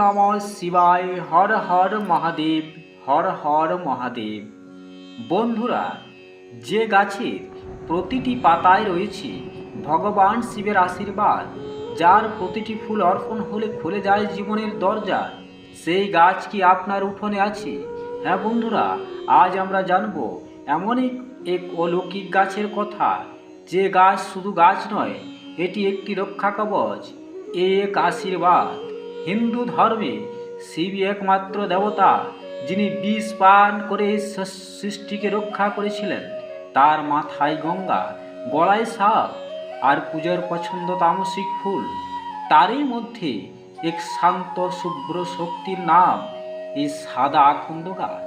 নম শিবায়, হর হর মহাদেব, হর হর মহাদেব। বন্ধুরা, যে গাছের প্রতিটি পাতায় রয়েছে ভগবান শিবের আশীর্বাদ, যার প্রতিটি ফুল অর্পণ হলে খুলে যায় জীবনের দরজা, সেই গাছ কি আপনার উঠোনে আছে? হ্যাঁ বন্ধুরা, আজ আমরা জানব এমনই এক অলৌকিক গাছের কথা। যে গাছ শুধু গাছ নয়, এটি একটি রক্ষা কবচ এক আশীর্বাদ। হিন্দু ধর্মে শিব একমাত্র দেবতা, যিনি বিষ পান করে সৃষ্টিকে রক্ষা করেছিলেন। তার মাথায় গঙ্গা, গলায় সাপ আর পূজার পছন্দ তামসিক ফুল। তারই মধ্যে এক শান্ত শুভ্র শক্তির নাম এই সাদা আকন্দ গাছ।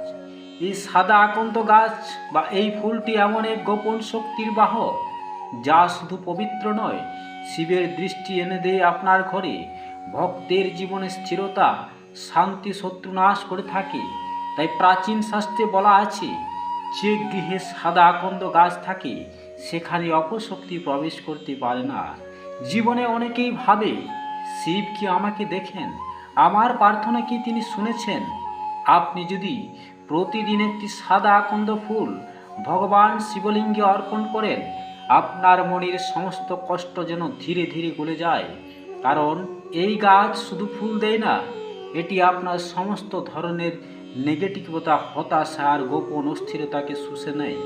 এই সাদা আকন্দ গাছ বা এই ফুলটি এমন এক গোপন শক্তির বাহক, যা শুধু পবিত্র নয়, শিবের দৃষ্টি এনে দেয় আপনার ঘরে। ভক্তের জীবনে স্থিরতা, শান্তি, শত্রু নাশ করে থাকে। তাই প্রাচীন শাস্ত্রে বলা আছে, যে গৃহে সাদা আকন্দ গাছ থাকে, সেখানে অপশক্তি প্রবেশ করতে পারে না। জীবনে অনেকেই ভাবে, শিব কি আমাকে দেখেন? আমার প্রার্থনা কি তিনি শুনেছেন? আপনি যদি প্রতিদিন একটি সাদা আকন্দ ফুল ভগবান শিবলিঙ্গে অর্পণ করেন, আপনার মনের সমস্ত কষ্ট যেন ধীরে ধীরে গলে যায়। কারণ এই গাছ শুধু ফুল দেয় না, এটি আপনার সমস্ত ধরনের নেগেটিভতা, হতাশা আর গোপন অস্থিরতাকে শুষে নেয়।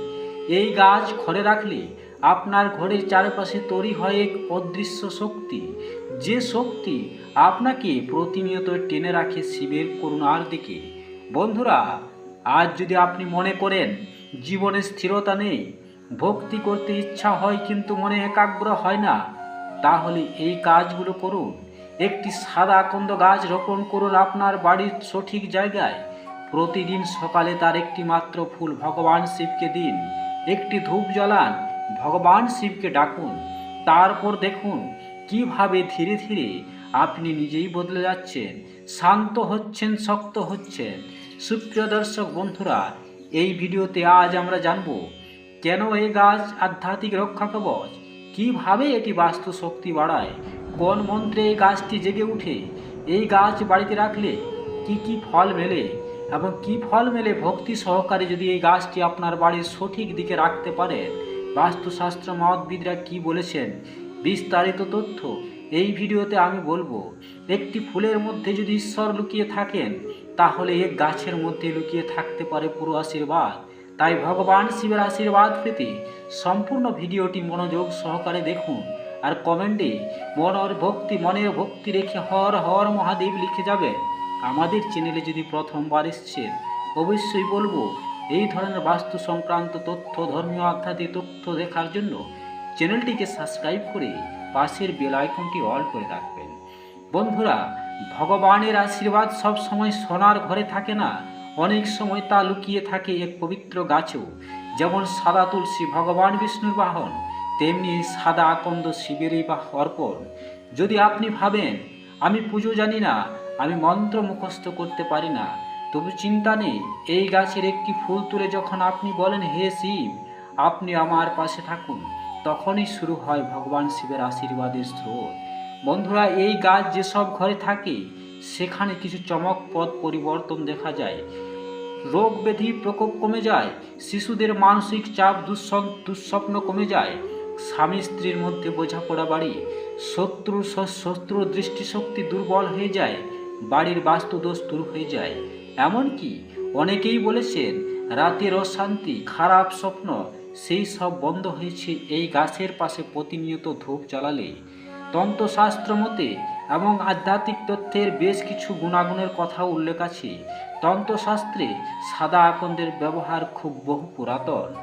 এই গাছ ঘরে রাখলে আপনার ঘরের চারপাশে তৈরি হয় এক অদৃশ্য শক্তি। যে শক্তি আপনাকে প্রতিনিয়ত টেনে রাখে শিবের করুণার দিকে। বন্ধুরা, আজ যদি আপনি মনে করেন জীবনে স্থিরতা নেই, ভক্তি করতে ইচ্ছা হয় কিন্তু মনে একাগ্র হয় না, তাহলে এই কাজগুলো করুন। একটি সাদা আকন্দ গাছ রোপণ করুন আপনার বাড়ির সঠিক জায়গায়। প্রতিদিন সকালে তার একটি মাত্র ফুল ভগবান শিবকে দিন। একটি ধূপ জ্বালান, ভগবান শিবকে ডাকুন। তারপর দেখুন কীভাবে ধীরে ধীরে আপনি নিজেই বদলে যাচ্ছেন, শান্ত হচ্ছেন, শক্ত হচ্ছেন। সুপ্রিয় দর্শক বন্ধুরা, এই ভিডিওতে আজ আমরা জানব, কেন এই গাছ আধ্যাত্মিক রক্ষা কবচ? কীভাবে এটি বাস্তু শক্তি বাড়ায়? কোন মন্ত্রে এই গাছটি জেগে উঠে? এই গাছ বাড়িতে রাখলে কি কি ফল মেলে? এবং কি ফল মেলে ভক্তি সহকারে যদি এই গাছটি আপনার বাড়ির সঠিক দিকে রাখতে পারেন বাস্তুশাস্ত্র মতবিদরা কি বলেছেন? বিস্তারিত তথ্য এই ভিডিওতে আমি বলব। একটি ফুলের মধ্যে যদি ঈশ্বর লুকিয়ে থাকেন, তাহলে এক গাছের মধ্যে লুকিয়ে থাকতে পারে পুরো আশীর্বাদ। তাই ভগবান শিবের আশীর্বাদ পেতে সম্পূর্ণ ভিডিওটি মনোযোগ সহকারে দেখুন। আর কমেন্টে মন ওর ভক্তি, মনের ভক্তি রেখে হর হর মহাদেব লিখে যাবে। আমাদের চ্যানেলে যদি প্রথমবার এসছেন অবশ্যই বলব, এই ধরনের বাস্তু সংক্রান্ত তথ্য, ধর্মীয় আধ্যাত্মিক তথ্য দেখার জন্য চ্যানেলটিকে সাবস্ক্রাইব করে পাশের বেল আইকনটি অল করে রাখবেন। বন্ধুরা, ভগবানের আশীর্বাদ সব সময় সোনার ঘরে থাকে না, অনেক সময় তা লুকিয়ে থাকে এক পবিত্র গাছেও। যেমন সাদা তুলসী ভগবান বিষ্ণুর বাহন তেমনি সাদা আকন্দ শিবেরই বা অর্পণ। যদি আপনি ভাবেন, আমি পুজো জানি না, আমি মন্ত্র মুখস্থ করতে পারি না, তবু চিন্তা নেই, এই গাছের একটি ফুল তুলে যখন আপনি বলেন, হে শিব, আপনি আমার পাশে থাকুন, তখনই শুরু হয় ভগবান শিবের আশীর্বাদের স্রোত। বন্ধুরা, এই গাছ যেসব ঘরে থাকে, সেখানে কিছু চমকপদ পরিবর্তন দেখা যায়। রোগ ব্যাধি প্রকোপ কমে যায়, শিশুদের মানসিক চাপ দুঃস্বপ্ন দুঃস্বপ্ন কমে যায় স্বামী স্ত্রীর মধ্যে বোঝাপড়া বাড়ি শত্রু শ- শত্রুর দৃষ্টিশক্তি দুর্বল হয়ে যায়, বাড়ির বাস্তু দোষ দূর হয়ে যায়। এমনকি অনেকেই বলেছেন, রাতের অশান্তি, খারাপ স্বপ্ন, সেই সব বন্ধ হয়েছে এই গাছের পাশে প্রতিনিয়ত ধূপ জ্বালালে। তন্ত্রশাস্ত্র মতে এবং আধ্যাত্মিক তথ্যের বেশ কিছু গুণাগুণের কথা উল্লেখ আছে। তন্ত্রশাস্ত্রে সাদা আকন্দের ব্যবহার খুব বহু পুরাতন।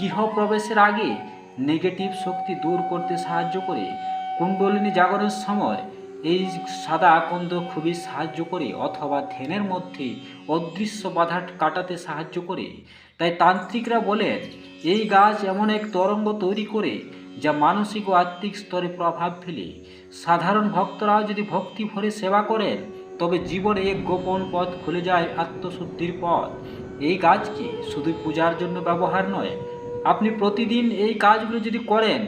গৃহপ্রবেশের আগে নেগেটিভ শক্তি দূর করতে সাহায্য করে। কুণ্ডলিনী জাগরণের সময় এই সাদা আকন্দ খুবই সাহায্য করে অথবা ধ্যানের মধ্যে অদৃশ্য বাধা কাটাতে সাহায্য করে। তাই তান্ত্রিকরা বলেন, এই গাছ এমন এক তরঙ্গ তৈরি করে যা মানসিক ও আত্মিক স্তরে প্রভাব ফেলে। সাধারণ ভক্তরাও যদি ভক্তি ভরে সেবা করেন, তবে জীবনে এক গোপন পথ খুলে যায় আত্মশুদ্ধির পথ। এই গাছকে শুধু পূজার জন্য ব্যবহার নয় আপনি প্রতিদিন এই কাজগুলো যদি করেন,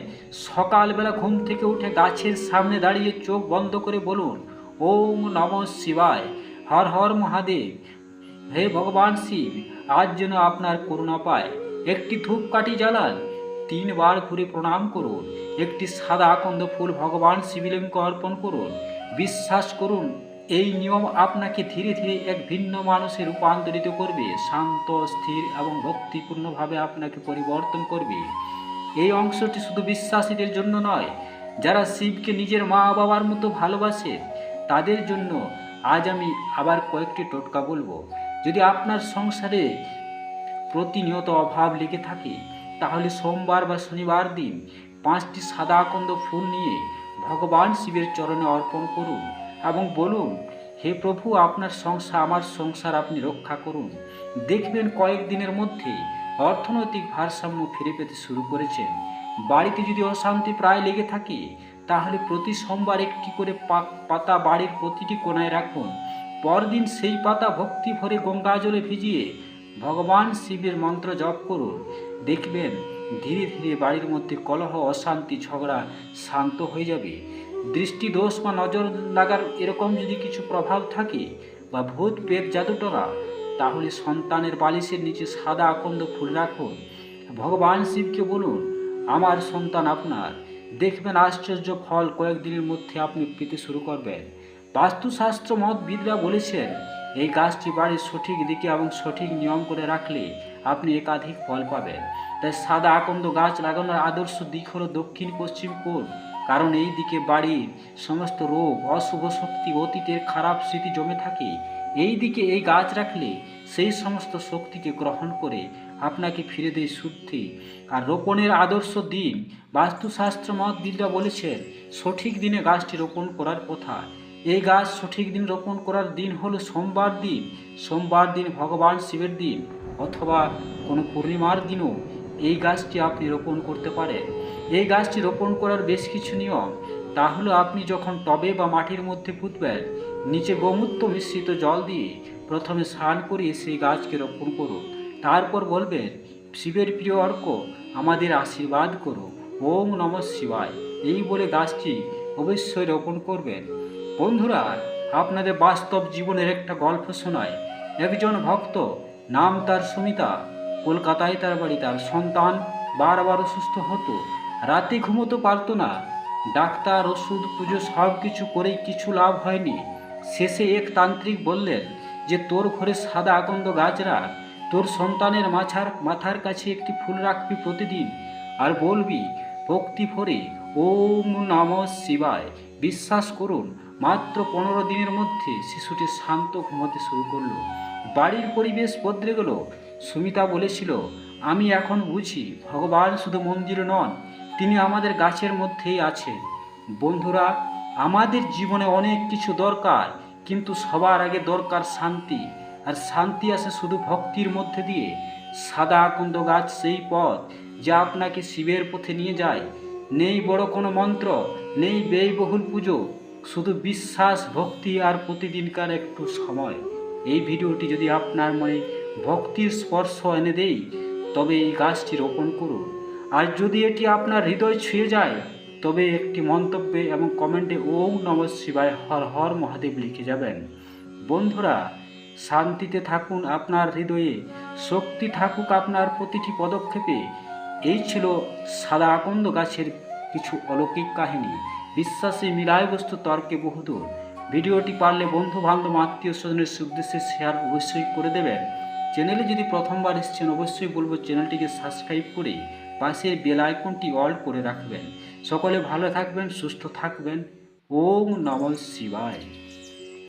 সকালবেলা ঘুম থেকে উঠে গাছের সামনে দাঁড়িয়ে চোখ বন্ধ করে বলুন, ওম নম শিবায়, হর হর মহাদেব, হে ভগবান শিব, আজ যেন আপনার করুণা পায়। একটি ধূপকাঠি জ্বালান, তিনবার ঘুরে প্রণাম করুন, একটি সাদা আকন্দ ফুল ভগবান শিবলিঙ্গকে অর্পণ করুন, বিশ্বাস করুন। এই নিয়ম আপনাকে ধীরে ধীরে এক ভিন্ন মানুষে রূপান্তরিত করবে, শান্ত, স্থির এবং ভক্তিপূর্ণভাবে আপনাকে পরিবর্তন করবে। এই অংশটি শুধু বিশ্বাসীদের জন্য নয়, যারা শিবকে নিজের মা বাবার মতো ভালোবাসে, তাদের জন্য আজ আমি আবার কয়েকটি টোটকা বলব। যদি আপনার সংসারে প্রতিনিয়ত অভাব লেগে থাকে, তাহলে সোমবার বা শনিবার দিন পাঁচটি সাদা আকন্দ ফুল নিয়ে ভগবান শিবের চরণে অর্পণ করুন। এবং বলুন, হে প্রভু, আপনার সংসার, আমার সংসার আপনি রক্ষা করুন। দেখবেন কয়েকদিনের মধ্যে অর্থনৈতিক ভারসাম্য ফিরে পেতে শুরু করেছেন। বাড়িতে যদি অশান্তি প্রায় লেগে থাকে, তাহলে প্রতি সোমবার একটি করে পাতা বাড়ির প্রতিটি কোণায় রাখুন। পরদিন সেই পাতা ভক্তি ভরে গঙ্গা জলে ভিজিয়ে ভগবান শিবের মন্ত্র জপ করুন। দেখবেন ধীরে ধীরে বাড়ির মধ্যে কলহ, অশান্তি, ঝগড়া শান্ত হয়ে যাবে। দৃষ্টি দোষ বা নজর লাগার এরকম যদি কিছু প্রভাব থাকে বা ভূত পেট জাদুটনা তাহলে সন্তানের বালিশের নিচে সাদা আকন্দ ফুল রাখুন। ভগবান শিবকে বলুন, আমার সন্তান আপনার। দেখবেন আশ্চর্য ফল কয়েকদিনের মধ্যে আপনি পেতে শুরু করবেন। বাস্তুশাস্ত্র মতবিদরা বলেছেন, এই গাছটি বাড়ির সঠিক দিকে এবং সঠিক নিয়ম করে রাখলে আপনি একাধিক ফল পাবেন। তাই সাদা আকন্দ গাছ লাগানোর আদর্শ দিক হলো দক্ষিণ পশ্চিম কোণ কারণ এই দিকে বাড়ির সমস্ত রোগ, অশুভ শক্তি, অতীতের খারাপ স্মৃতি জমে থাকে। এই দিকে এই গাছ রাখলে সেই সমস্ত শক্তিকে গ্রহণ করে আপনাকে ফিরে দেয় শুদ্ধি। আর রোপণের আদর্শ দিন, বাস্তুশাস্ত্র মতবিদরা বলেছেন, সঠিক দিনে গাছটি রোপণ করার কথা। এই গাছ সঠিক দিন রোপণ করার দিন হলো সোমবার দিন। সোমবার দিন ভগবান শিবের দিন, অথবা কোনো পূর্ণিমার দিনও। এই গাছটি আপনি রোপণ করতে পারেন। এই গাছটি রোপণ করার বেশ কিছু নিয়ম। তা হলো আপনি যখন টবে বা মাটির মধ্যে পুঁতবেন, নিচে গোমূত্র মিশ্রিত জল দিয়ে প্রথমে স্নান করিয়ে সেই গাছকে রোপণ করুন। তারপর বলবেন, শিবের প্রিয় অর্ক, আমাদের আশীর্বাদ করো। ওম নম শিবায়। এই বলে গাছটি অবশ্যই রোপণ করবেন। বন্ধুরা, আপনাদের বাস্তব জীবনের একটা গল্প শোনায়। একজন ভক্ত, নাম তার সুমিতা কলকাতায় তার বাড়ি তার সন্তান বারবার অসুস্থ হতো। রাতে ঘুমোতে পারতো না। ডাক্তার, ওষুধ, পুজো সব কিছু করেই কিছু লাভ হয়নি। শেষে এক তান্ত্রিক বললেন যে, তোর ঘরে সাদা আকন্দ গাছ রাখ। তোর সন্তানের মাথার মাথার কাছে একটি ফুল রাখবি প্রতিদিন। আর বলবি, ভক্তি ভরে ওম নম শিবায়। বিশ্বাস করুন, মাত্র পনেরো দিনের মধ্যে শিশুটি শান্ত ঘুমাতে শুরু করল। বাড়ির পরিবেশ বদলে গেল। সুমিতা বলেছিল, আমি এখন বুঝি ভগবান শুধু মন্দিরে নন, তিনি আমাদের গাছের মধ্যেই আছেন। বন্ধুরা, আমাদের জীবনে অনেক কিছু দরকার, কিন্তু সবার আগে দরকার শান্তি, আর শান্তি আসে শুধু ভক্তির মধ্যে দিয়ে। সাদা আকন্দ গাছ সেই পথ যা আপনাকে শিবের পথে নিয়ে যায়। নেই বড় কোনো মন্ত্র, নেই ব্যয়বহুল পুজো, শুধু বিশ্বাস, ভক্তি আর প্রতিদিনকার একটু সময়। এই ভিডিওটি যদি আপনার মনে ভক্তির স্পর্শ এনে দেই, তবে এই গাছটি রোপণ করুন। আর যদি এটি আপনার হৃদয় ছুঁয়ে যায়, তবে একটি মন্তব্যে এবং কমেন্টে ওম নম শিবায় হর হর মহাদেব লিখে যাবেন। বন্ধুরা, শান্তিতে থাকুন আপনার হৃদয়ে, শক্তি থাকুক আপনার প্রতিটি পদক্ষেপে। এই ছিল সাদা আকন্দ গাছের কিছু অলৌকিক কাহিনী। বিশ্বাসে মিলায় বস্তু তর্কে বহুদূর। ভিডিওটি পারলে বন্ধু বান্ধব আত্মীয় স্বজনের উদ্দেশ্যে শেয়ার অবশ্যই করে দেবেন। চ্যানেলে যদি প্রথমবার এসছেন, অবশ্যই বলব চ্যানেলটিকে সাবস্ক্রাইব করে পাশের বেল আইকনটি অল করে রাখবেন। সকলে ভালো থাকবেন, সুস্থ থাকবেন। ওম নম শিবায়।